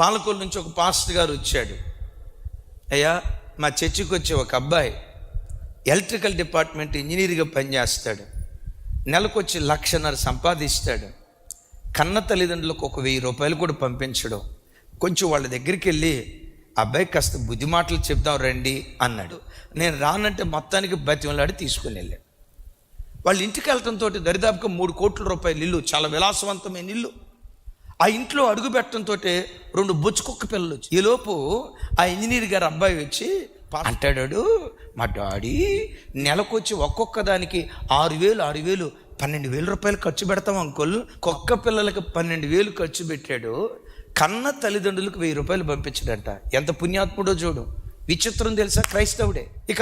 పాలకొల్లు నుంచి ఒక పాస్టర్ గారు వచ్చాడు. అయ్యా మా చర్చికి వచ్చే ఒక అబ్బాయి ఎలక్ట్రికల్ డిపార్ట్మెంట్ ఇంజనీర్గా పనిచేస్తాడు. నెలకొచ్చి లక్షన్నర సంపాదిస్తాడు. కన్న తల్లిదండ్రులకు ఒక వెయ్యి రూపాయలు కూడా పంపించడం. కొంచెం వాళ్ళ దగ్గరికి వెళ్ళి అబ్బాయి కాస్త బుద్ధి మాటలు చెప్దాం రండి అన్నాడు. నేను రానంటే మొత్తానికి బతిమలాడి తీసుకుని వెళ్ళాను. వాళ్ళ ఇంటికి వెళ్ళటంతో దరిదాపుగా మూడు కోట్ల రూపాయలు ఇల్లు చాలా విలాసవంతమైన ఇల్లు. ఆ ఇంట్లో అడుగు పెట్టడంతో రెండు బొచ్చుకొక్క పిల్లలు వచ్చి ఈలోపు ఆ ఇంజనీర్ గారు అబ్బాయి వచ్చి అంటాడాడు మా డాడీ నెలకొచ్చి ఒక్కొక్క దానికి ఆరు వేలు ఆరు వేలు పన్నెండు వేల రూపాయలు ఖర్చు పెడతాం అంకుల్. కుక్క పిల్లలకి పన్నెండు వేలు ఖర్చు పెట్టాడు. కన్న తల్లిదండ్రులకు వెయ్యి రూపాయలు పంపించాడంట. ఎంత పుణ్యాత్ముడో చూడు. విచిత్రం తెలుసా? క్రైస్తవుడే. ఇక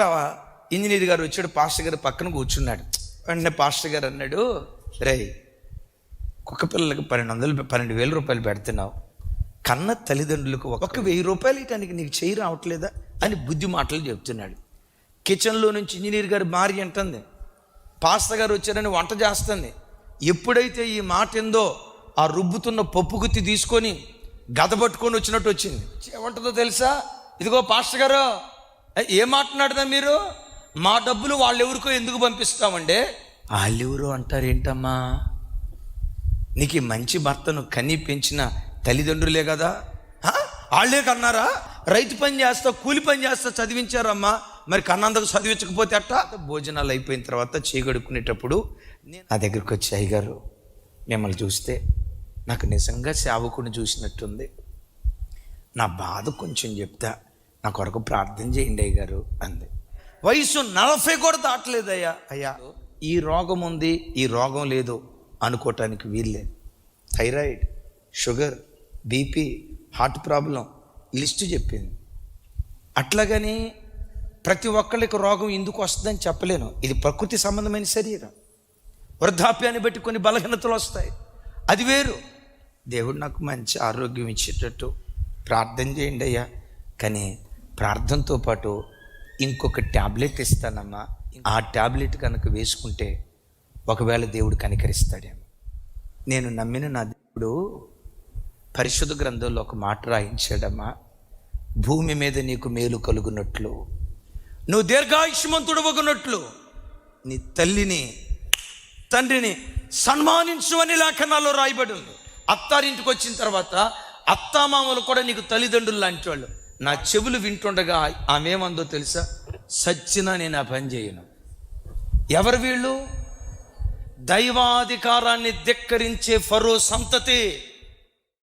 ఇంజనీర్ గారు వచ్చాడు పాస్టర్ గారు పక్కన కూర్చున్నాడు. వెంటనే పాస్టర్ గారు అన్నాడు రేయ్ కుక్క పిల్లలకు పన్నెండు వందలు పన్నెండు వేల రూపాయలు పెడుతున్నావు. కన్న తల్లిదండ్రులకు ఒక వెయ్యి రూపాయలు ఇటానికి నీకు చేయి రావట్లేదా అని బుద్ధి మాటలు చెప్తున్నాడు. కిచెన్లో నుంచి ఇంజనీర్ గారు భార్య అంటుంది. పాస్టర్ గారు వచ్చారని వంట చేస్తుంది. ఎప్పుడైతే ఈ మాట ఏందో ఆ రుబ్బుతున్న పప్పు గుత్తి తీసుకొని గద పట్టుకొని వచ్చినట్టు వచ్చింది. ఏమంటుందో తెలుసా? ఇదిగో పాస్టర్ గారు ఏ- మాట్లాడదా మీరు? మా డబ్బులు వాళ్ళెవరికో ఎందుకు పంపిస్తామంటే వాళ్ళెవరు అంటారేంటమ్మా? నీకు ఈ మంచి భర్తను కని పెంచిన తల్లిదండ్రులే కదా? వాళ్ళే కన్నారా? రైతు పని చేస్తా కూలి పని చేస్తా చదివించారమ్మా. మరి కన్నందుకు చదివించకపోతే అట్ట భోజనాలు అయిపోయిన తర్వాత చేయగడుక్కునేటప్పుడు నా దగ్గరికి వచ్చి అయ్యగారు మిమ్మల్ని చూస్తే నాకు నిజంగా సేవకుని చూసినట్టుంది. నా బాధ కొంచెం చెప్తా నా కొరకు ప్రార్థన చేయండి అయ్యగారు అంది. వయసు నలభై కూడా దాటలేదయ్యా. అయ్యా ఈ రోగం ఉంది ఈ రోగం లేదు. అనుకోవటానికి వీల్లే thyroid sugar BP heart problem list చెప్పింది. అట్లాగని ప్రతి ఒక్కళ్ళకి రోగం ఎందుకు వస్తుందని చెప్పలేను. ఇది ప్రకృతి సంబంధమైన శరీరం. వృద్ధాప్యాన్ని బట్టి కొన్ని బలహీనతలు వస్తాయి. అది వేరు. దేవుడు నాకు మంచి ఆరోగ్యం ఇచ్చేటట్టు ప్రార్థన చేయండి అయ్యా. కానీ ప్రార్థనతో పాటు ఇంకొక ట్యాబ్లెట్ ఇస్తానమ్మా. ఆ ట్యాబ్లెట్ కనుక వేసుకుంటే ఒకవేళ దేవుడు కనికరిస్తాడేమో. నేను నమ్మిన నా దేవుడు పరిశుద్ధ గ్రంథంలో ఒక మాట రాయించాడమ్మా భూమి మీద నీకు మేలు కలుగునట్లు నువ్వు దీర్ఘాయుష్మంతుడు ఒకనట్లు నీ తల్లిని తండ్రిని సన్మానించు అని లేఖనాల్లో రాయబడి ఉంది. అత్తారింటికి వచ్చిన తర్వాత అత్తామామలు కూడా నీకు తల్లిదండ్రులు లాంటి వాళ్ళు. నా చెవులు వింటుండగా ఆమె ఏమందో తెలుసా? సచ్చినా నేను ఆ పని చేయను. ఎవరు వీళ్ళు? దైవాధికారాన్ని ధిక్కరించే ఫరో సంతతి